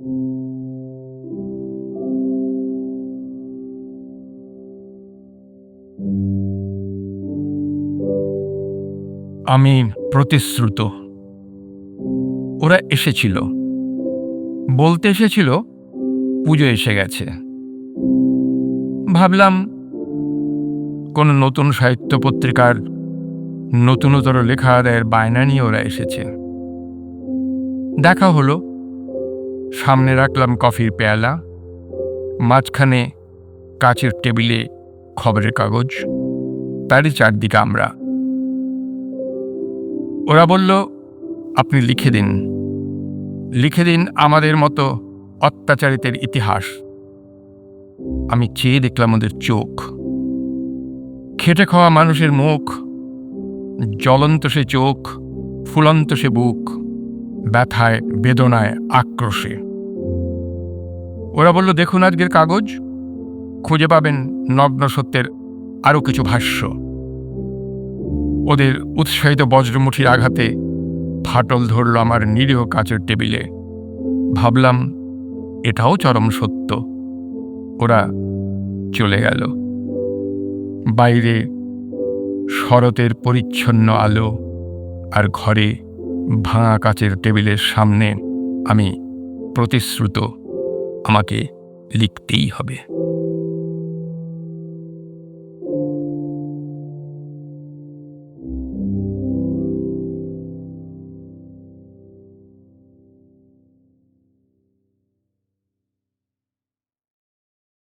আমি প্রতিশ্রুত। ওরা এসেছিল। বলতে এসেছিল, পুজো এসে গেছে। ভাবলাম, কোনো নতুন সাহিত্য পত্রিকার নতুনতর লেখা আদায়ের বায়না নিয়ে ওরা এসেছে। দেখা হলো সামনে রাখলাম কফির পেয়ালা, মাঝখানে কাচের টেবিলে খবরের কাগজ, তারই চারদিকে আমরা। ওরা বলল, আপনি লিখে দিন। লিখে দিন আমাদের মতো অত্যাচারিতের ইতিহাস। আমি চেয়ে দেখলাম ওদের চোখ। খেটে খাওয়া মানুষের মুখ, জ্বলন্ত সে চোখ, ফুলন্ত সে বুক, ব্যথায়, বেদনায় আক্রোশে। ওরা বলল, দেখুন আজকের কাগজ। খুঁজে পাবেন নগ্ন সত্যের আরও কিছু ভাষ্য। ওদের উৎসাহিত বজ্রমুঠির আঘাতে ফাটল ধরল আমার নিরীহ কাচের টেবিলে। ভাবলাম, এটাও চরম সত্য। ওরা চলে গেল। বাইরে শরতের পরিচ্ছন্ন আলো আর ঘরে ভাঙা কাচের টেবিলের সামনে আমি প্রতিশ্রুত আমাকে লিখতেই হবে।